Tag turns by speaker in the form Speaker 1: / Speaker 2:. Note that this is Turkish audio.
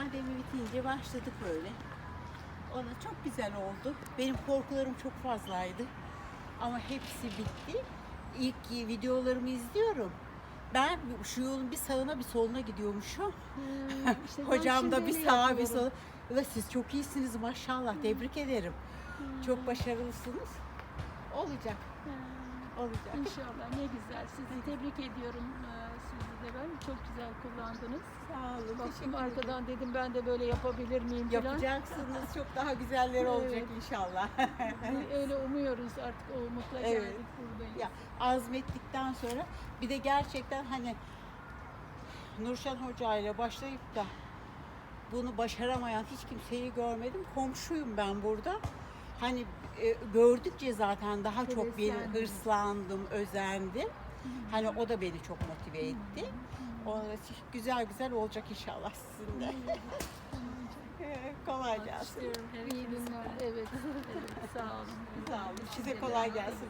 Speaker 1: Pandemi bitince başladık böyle. Ona çok güzel oldu. Benim korkularım çok fazlaydı. Ama hepsi bitti. İlk videolarımı izliyorum. Ben şu yolun bir sağına bir soluna gidiyormuşum.
Speaker 2: İşte ben
Speaker 1: Hocam da bir sağa bir sola. Ve siz çok iyisiniz maşallah. Tebrik ederim. Çok başarılısınız. Olacak.
Speaker 2: Ha,
Speaker 1: Olacak.
Speaker 2: İnşallah ne güzel. Sizi tebrik ediyorum. Ee, Sizi de ben çok güzel kullandınız.
Speaker 1: Sağ olun.
Speaker 2: Baktım arkadan dedim ben de böyle yapabilir miyim falan.
Speaker 1: Yapacaksınız. Çok daha güzelleri olacak
Speaker 2: Evet.
Speaker 1: inşallah.
Speaker 2: Öyle umuyoruz artık o umutla
Speaker 1: Evet.
Speaker 2: geldik buradayız.
Speaker 1: ya azmettikten sonra bir de gerçekten hani Nurşen Hoca ile başlayıp da bunu başaramayan hiç kimseyi görmedim. Komşuyum ben burada. Hani e, gördükçe zaten daha çok bir hırslandım, özendim. Hani o da beni çok motive etti. O güzel güzel olacak inşallah sizinle. Ee, Kolay gelsin.
Speaker 2: İyi günler. Evet. evet. Sağ olun.
Speaker 1: Sağ olun. Size kolay gelsin.